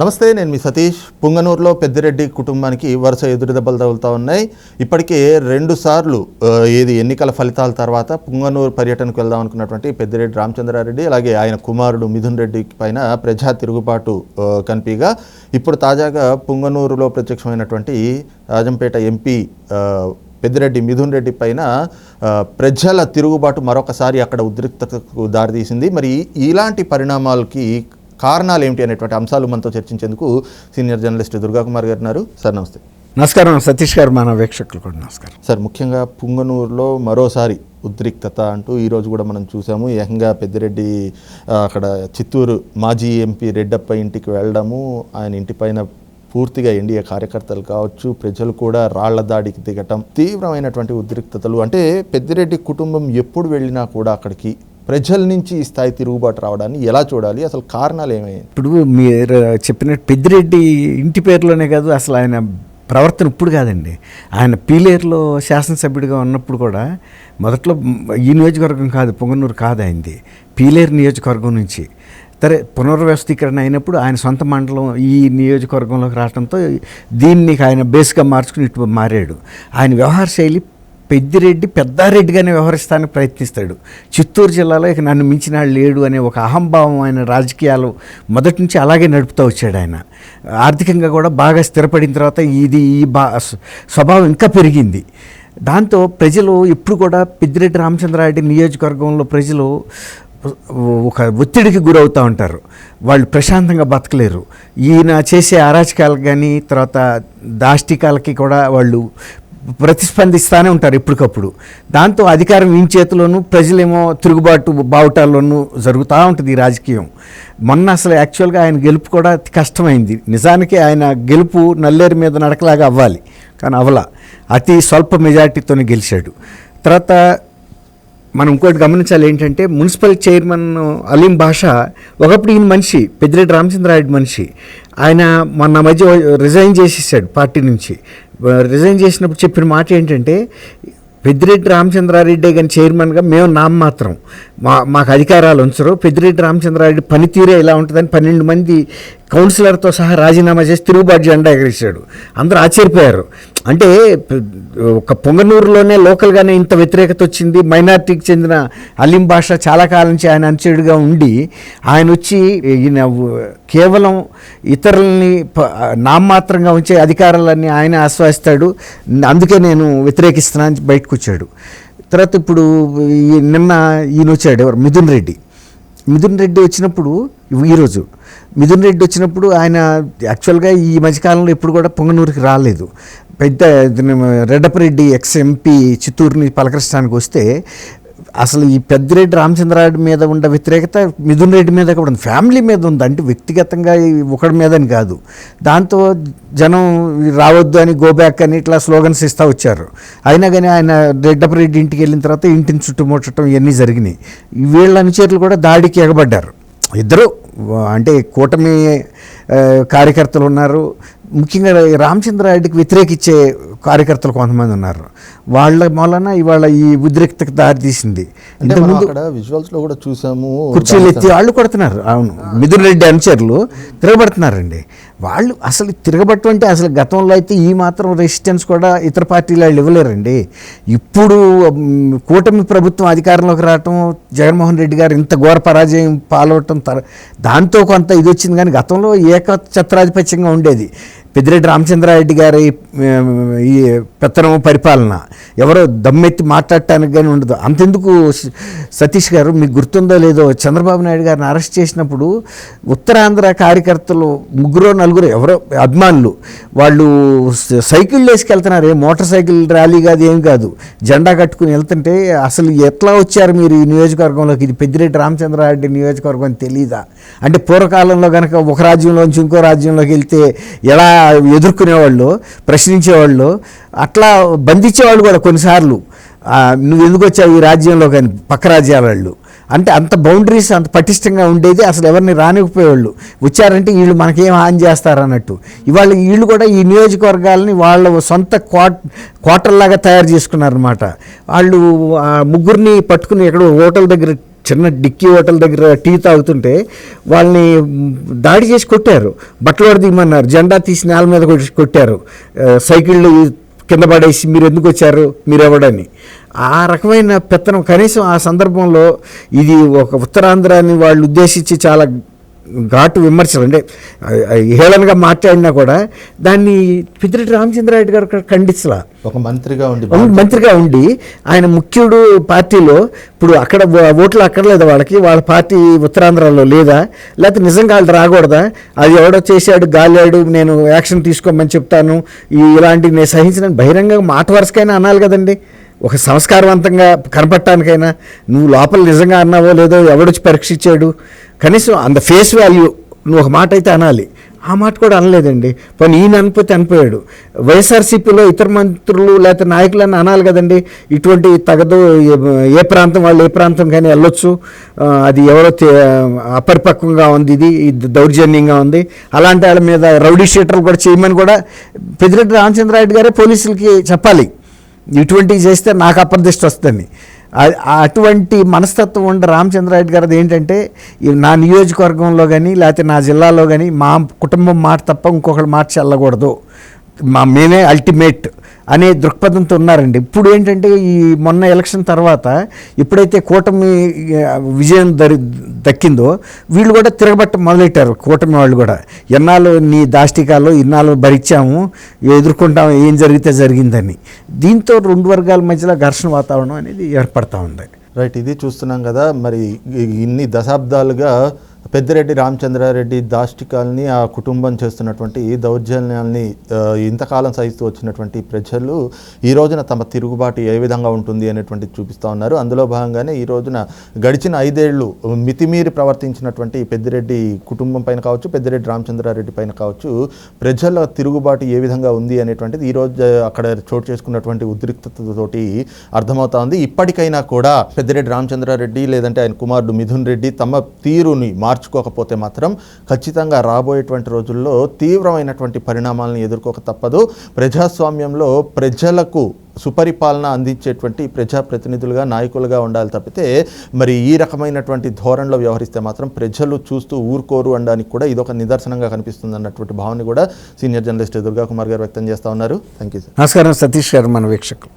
నమస్తే నేను మీ సతీష్. పుంగనూరులో పెద్దిరెడ్డి కుటుంబానికి వరుస ఎదురుదెబ్బలు తగులుతూ ఉన్నాయి. ఇప్పటికే రెండు సార్లు ఏది ఎన్నికల ఫలితాల తర్వాత పుంగనూరు పర్యటనకు వెళ్దాం అనుకున్నటువంటి పెద్దిరెడ్డి రామచంద్రారెడ్డి అలాగే ఆయన కుమారుడు మిథున్ రెడ్డి పైన ప్రజా తిరుగుబాటు కనిపిగా. ఇప్పుడు తాజాగా పుంగనూరులో ప్రత్యక్షమైనటువంటి రాజంపేట ఎంపీ పెద్దిరెడ్డి మిథున్ రెడ్డి పైన ప్రజల తిరుగుబాటు మరొకసారి అక్కడ ఉద్రిక్తతకు దారితీసింది. మరి ఇలాంటి పరిణామాలకి కారణాలు ఏమిటి అనేటువంటి అంశాలు మనతో చర్చించేందుకు సీనియర్ జర్నలిస్ట్ దుర్గాకుమార్ గారు ఉన్నారు. సార్ నమస్తే. నమస్కారం. సతీష్ గారు మన వీక్షకులు కూడా నమస్కారం. సార్ ముఖ్యంగా పుంగనూరులో మరోసారి ఉద్రిక్తత అంటూ ఈరోజు కూడా మనం చూసాము. ఏకంగా పెద్దిరెడ్డి అక్కడ చిత్తూరు మాజీ ఎంపీ రెడ్డప్ప ఇంటికి వెళ్ళడము ఆయన ఇంటిపైన పూర్తిగా ఎన్డీఏ కార్యకర్తలు కావచ్చు ప్రజలు కూడా రాళ్ళ దాడికి దిగటం తీవ్రమైనటువంటి ఉద్రిక్తతలు. అంటే పెద్దిరెడ్డి కుటుంబం ఎప్పుడు వెళ్ళినా కూడా అక్కడికి ప్రజల నుంచి ఈ స్థాయి తిరుగుబాటు రావడాన్ని ఎలా చూడాలి? అసలు కారణాలు ఏమయ్యాయి ఇప్పుడు మీరు చెప్పినట్టు పెద్దిరెడ్డి ఇంటి పేరులోనే కాదు అసలు ఆయన ప్రవర్తన ఇప్పుడు కాదండి. ఆయన పీలేరులో శాసనసభ్యుడిగా ఉన్నప్పుడు కూడా మొదట్లో ఈ నియోజకవర్గం కాదు పొంగనూరు కాదు ఆయనది. పీలేరు నియోజకవర్గం నుంచి. సరే పునర్వ్యవస్థీకరణ అయినప్పుడు ఆయన సొంత మండలం ఈ నియోజకవర్గంలోకి రావడంతో దీన్ని ఆయన బేస్గా మార్చుకుని ఇటు మారాడు. ఆయన వ్యవహార శైలి పెద్దిరెడ్డి పెద్దారెడ్డిగానే వ్యవహరిస్తానికి ప్రయత్నిస్తాడు. చిత్తూరు జిల్లాలో ఇక నన్ను మించిన లేడు అనే ఒక అహంభావం ఆయన రాజకీయాలు మొదటి నుంచి అలాగే నడుపుతూ వచ్చాడు ఆయన. ఆర్థికంగా కూడా బాగా స్థిరపడిన తర్వాత ఇది ఈ బా స్వభావం ఇంకా పెరిగింది. దాంతో ప్రజలు ఎప్పుడు కూడా పెద్దిరెడ్డి రామచంద్రారెడ్డి నియోజకవర్గంలో ప్రజలు ఒక ఒత్తిడికి గురవుతూ ఉంటారు. వాళ్ళు ప్రశాంతంగా బతకలేరు. ఈయన చేసే అరాచకాలకు కానీ తర్వాత దాష్టికాలకి కూడా వాళ్ళు ప్రతిస్పందిస్తూనే ఉంటారు ఎప్పటికప్పుడు. దాంతో అధికారం ఈ చేతిలోనూ ప్రజలేమో తిరుగుబాటు బావుటాల్లోనూ జరుగుతూ ఉంటుంది ఈ రాజకీయం. మొన్న అసలు యాక్చువల్గా ఆయన గెలుపు కూడా కష్టమైంది. నిజానికి ఆయన గెలుపు నల్లేరు మీద నడకలాగా అవ్వాలి. కానీ అవల. అతి స్వల్ప మెజార్టీతోనే గెలిచాడు. తర్వాత మనం ఇంకోటి గమనించాలి ఏంటంటే మున్సిపల్ చైర్మన్ అలీం బాషా ఒకప్పుడు ఈయన మనిషి పెద్దిరెడ్డి రామచంద్రారెడ్డి మనిషి. ఆయన మొన్న మధ్య రిజైన్ చేసేసాడు పార్టీ నుంచి. రిజైన్ చేసినప్పుడు చెప్పిన మాట ఏంటంటే పెద్దిరెడ్డి రామచంద్రారెడ్డి కానీ చైర్మన్గా మేము నామమాత్రం మా మాకు అధికారాలు ఉంచరు. పెద్దిరెడ్డి రామచంద్రారెడ్డి పనితీరే ఇలా ఉంటుందని పన్నెండు మంది కౌన్సిలర్తో సహా రాజీనామా చేసి తిరుగుబాటు జెండా ఎగరేశాడు. అందరూ ఆశ్చర్యపోయారు. అంటే ఒక పొంగనూరులోనే లోకల్గానే ఇంత వ్యతిరేకత వచ్చింది. మైనార్టీకి చెందిన అలీం భాష చాలా కాలం నుంచి ఆయన అనుచరుడుగా ఉండి ఆయన వచ్చి ఈయన కేవలం ఇతరులని నామమాత్రంగా ఉంచే అధికారాలన్నీ ఆయన ఆశ్వాసిస్తాడు అందుకే నేను వ్యతిరేకిస్తున్నాను అని బయటకు వచ్చాడు తర్వాత ఇప్పుడు నిన్న ఈయన వచ్చాడు ఎవరు? మిథున్ రెడ్డి. మిథున్ రెడ్డి వచ్చినప్పుడు ఈరోజు మిథున్ రెడ్డి వచ్చినప్పుడు ఆయన యాక్చువల్గా ఈ మధ్యకాలంలో ఎప్పుడు కూడా పొంగనూరుకి రాలేదు. పెద్ద రెడ్డపరెడ్డి ఎక్స్ ఎంపీ చిత్తూరుని పలకరించడానికి వస్తే అసలు ఈ పెద్దిరెడ్డి రామచంద్రారెడ్డి మీద ఉన్న వ్యతిరేకత మిథున్ రెడ్డి మీద కూడా ఉంది. ఫ్యామిలీ మీద ఉంది. అంటే వ్యక్తిగతంగా ఈ ఒకడి మీద అని కాదు. దాంతో జనం రావద్దు అని గోబ్యాక్ అని ఇట్లా స్లోగన్స్ ఇస్తూ వచ్చారు. అయినా కానీ ఆయన రెడ్డపరెడ్డి ఇంటికి వెళ్ళిన తర్వాత ఇంటిని చుట్టుముట్టడం ఇవన్నీ జరిగినాయి. వీళ్ళ అనుచరులు కూడా దాడికి ఎగబడ్డారు. ఇద్దరు అంటే కూటమి కార్యకర్తలు ఉన్నారు. ముఖ్యంగా రామచంద్రారెడ్డికి వ్యతిరేకించే కార్యకర్తలు కొంతమంది ఉన్నారు. వాళ్ళ మూలన ఇవాళ ఈ ఉద్రిక్తకు దారి తీసింది. అంటే మనం ఇంతకుముందు అక్కడ విజువల్స్లో కూడా చూసాము. కుర్చీలు ఎత్తి వాళ్ళు కొడుతున్నారు. అవును. మిథున్ రెడ్డి అనుచరులు తిరగబడుతున్నారండి. వాళ్ళు అసలు తిరగబట్టం అంటే అసలు గతంలో అయితే ఈ మాత్రం రెసిస్టెన్స్ కూడా ఇతర పార్టీలు వాళ్ళు ఇవ్వలేరండి. ఇప్పుడు కూటమి ప్రభుత్వం అధికారంలోకి రావటం జగన్మోహన్ రెడ్డి గారు ఇంత ఘోర పరాజయం తర దాంతో కొంత ఇది వచ్చింది కానీ గతంలో ఏకఛత్రాధిపత్యంగా ఉండేది. పెద్దిరెడ్డి రామచంద్రారెడ్డి గారి ఈ పెత్తనం పరిపాలన. ఎవరో దమ్మెత్తి మాట్లాడటానికి కానీ ఉండదు. అంతెందుకు సతీష్ గారు మీకు గుర్తుందో లేదో చంద్రబాబు నాయుడు గారిని అరెస్ట్ చేసినప్పుడు ఉత్తరాంధ్ర కార్యకర్తలు ముగ్గురు నలుగురు ఎవరో అభిమానులు వాళ్ళు సైకిల్ వేసుకెళ్తున్నారు ఏ మోటార్ సైకిల్ ర్యాలీ కాదు ఏం కాదు. జెండా కట్టుకుని వెళ్తుంటే అసలు ఎట్లా వచ్చారు మీరు ఈ నియోజకవర్గంలోకి? ఇది పెద్దిరెడ్డి రామచంద్రారెడ్డి నియోజకవర్గం అని తెలీదా? అంటే పూర్వకాలంలో కనుక ఒక రాజ్యంలోంచి ఇంకో రాజ్యంలోకి వెళ్తే ఎలా ఎదుర్కొనేవాళ్ళు ప్రశ్నించేవాళ్ళు అట్లా బంధించేవాళ్ళు కూడా కొన్నిసార్లు. నువ్వు ఎందుకు వచ్చావు ఈ రాజ్యంలో కానీ పక్క రాజ్యాల వాళ్ళు? అంటే అంత బౌండరీస్ అంత పటిష్టంగా ఉండేది అసలు ఎవరిని రానికపోయేవాళ్ళు. వచ్చారంటే వీళ్ళు మనకేం హాని చేస్తారు అన్నట్టు. ఇవాళ వీళ్ళు కూడా ఈ నియోజకవర్గాలని వాళ్ళ సొంత క్వాట్ క్వార్టర్లాగా తయారు చేసుకున్నారనమాట వాళ్ళు ముగ్గురిని పట్టుకుని ఎక్కడో హోటల్ దగ్గర చిన్న డిక్కీ హోటల్ దగ్గర టీ తాగుతుంటే వాళ్ళని దాడి చేసి కొట్టారు. బట్టలు దిగమన్నారు జెండా తీసి నేల మీద కొట్టి- కొట్టారు. సైకిళ్ళు కింద పడేసి మీరు ఎందుకు వచ్చారు? మీరు ఎవడని ఆ రకమైన పెత్తనం కనీసం ఆ సందర్భంలో ఇది ఒక ఉత్తరాంధ్రాన్ని వాళ్ళు ఉద్దేశించి చాలా ఘాటు విమర్శలు అంటే హేళనగా మాట్లాడినా కూడా దాన్ని పిద్రెడ్డి రామచంద్రారెడ్డి గారు ఖండించలా ఒక మంత్రిగా ఉండి మంత్రిగా ఉండి ఆయన ముఖ్యుడు పార్టీలో ఇప్పుడు అక్కడ ఓట్లు అక్కర్లేదు వాళ్ళకి? వాళ్ళ పార్టీ ఉత్తరాంధ్రలో లేదా? లేకపోతే నిజంగా వాళ్ళు రాకూడదా? అది ఎవడో చేశాడు గాలాడు నేను యాక్షన్ తీసుకోమని చెప్తాను ఇలాంటివి నేను సహించిన బహిరంగ మాట వరుసకైనా అనాలి కదండి. ఒక సంస్కారవంతంగా కనపడటానికైనా నువ్వు లోపల నిజంగా అన్నావో లేదో ఎవడొచ్చి పరీక్షించాడు? కనీసం అంత ఫేస్ వాల్యూ నువ్వు ఒక మాట అయితే అనాలి. ఆ మాట కూడా అనలేదండి. పోనీ ఈయన అనిపోతే అనిపోయాడు. వైఎస్ఆర్సీపీలో ఇతర మంత్రులు లేకపోతే నాయకులని అనాలి కదండి. ఇటువంటి తగదు ఏ- ప్రాంతం వాళ్ళు ఏ ప్రాంతం కానీ వెళ్ళొచ్చు. అది ఎవరో అపరిపక్వంగా ఉంది ఇది ఇది దౌర్జన్యంగా ఉంది. అలాంటి వాళ్ళ మీద రౌడీ షీటర్లు కూడా చేయమని కూడా పెద్దిరెడ్డి రామచంద్రారెడ్డి గారే పోలీసులకి చెప్పాలి. ఇటువంటివి చేస్తే నాకు అప్రదిష్ట వస్తుంది. అటువంటి మనస్తత్వం ఉండే రామచంద్రారెడ్డి గారిది ఏంటంటే నా నియోజకవర్గంలో కానీ లేకపోతే నా జిల్లాలో కానీ మా కుటుంబం మాట తప్ప ఇంకొకరి మాట చెల్లకూడదు. మా మేమే అల్టిమేట్ అనే దృక్పథంతో ఉన్నారండి. ఇప్పుడు ఏంటంటే ఈ మొన్న ఎలక్షన్ తర్వాత ఎప్పుడైతే కూటమి విజయం దరి దక్కిందో వీళ్ళు కూడా తిరగబట్ట మొదలెట్టారు కూటమి వాళ్ళు కూడా. ఎన్నాళ్ళు నీ దాష్టికాలు ఇన్నాళ్ళు భరించాము ఎదుర్కొంటాము ఏం జరిగితే జరిగిందని. దీంతో రెండు వర్గాల మధ్యలో ఘర్షణ వాతావరణం అనేది ఏర్పడతా ఉంది. రైట్ ఇది చూస్తున్నాం కదా మరి ఇన్ని దశాబ్దాలుగా పెద్దిరెడ్డి రామచంద్రారెడ్డి దాష్టికాల్ని ఆ కుటుంబం చేస్తున్నటువంటి దౌర్జన్యాల్ని ఇంతకాలం సహిస్తూ వచ్చినటువంటి ప్రజలు ఈ రోజున తమ తిరుగుబాటు ఏ విధంగా ఉంటుంది అనేటువంటి చూపిస్తూ ఉన్నారు. అందులో భాగంగానే ఈ రోజున గడిచిన ఐదేళ్ళు మితిమీరి ప్రవర్తించినటువంటి పెద్దిరెడ్డి కుటుంబం పైన కావచ్చు పెద్దిరెడ్డి రామచంద్రారెడ్డి పైన కావచ్చు ప్రజల తిరుగుబాటు ఏ విధంగా ఉంది అనేటువంటిది ఈ రోజు అక్కడ చోటు చేసుకున్నటువంటి ఉద్రిక్తతతోటి అర్థమవుతా ఉంది. ఇప్పటికైనా కూడా పెద్దిరెడ్డి రామచంద్రారెడ్డి లేదంటే ఆయన కుమారుడు మిథున్ రెడ్డి తమ తీరుని మార్చుకోకపోతే మాత్రం ఖచ్చితంగా రాబోయేటువంటి రోజుల్లో తీవ్రమైనటువంటి పరిణామాలను ఎదుర్కోక తప్పదు. ప్రజాస్వామ్యంలో ప్రజలకు సుపరిపాలన అందించేటువంటి ప్రజాప్రతినిధులుగా నాయకులుగా ఉండాలి తప్పితే మరి ఈ రకమైనటువంటి ధోరణిలో వ్యవహరిస్తే మాత్రం ప్రజలు చూస్తూ ఊరుకోరు అనడానికి కూడా ఇదొక నిదర్శనంగా కనిపిస్తుంది అన్నటువంటి భావన కూడా సీనియర్ జర్నలిస్ట్ దుర్గా కుమార్ గారు వ్యక్తం చేస్తూ ఉన్నారు. Thank you sir. నమస్కారం సతీష్ గారు మన వీక్షకులు.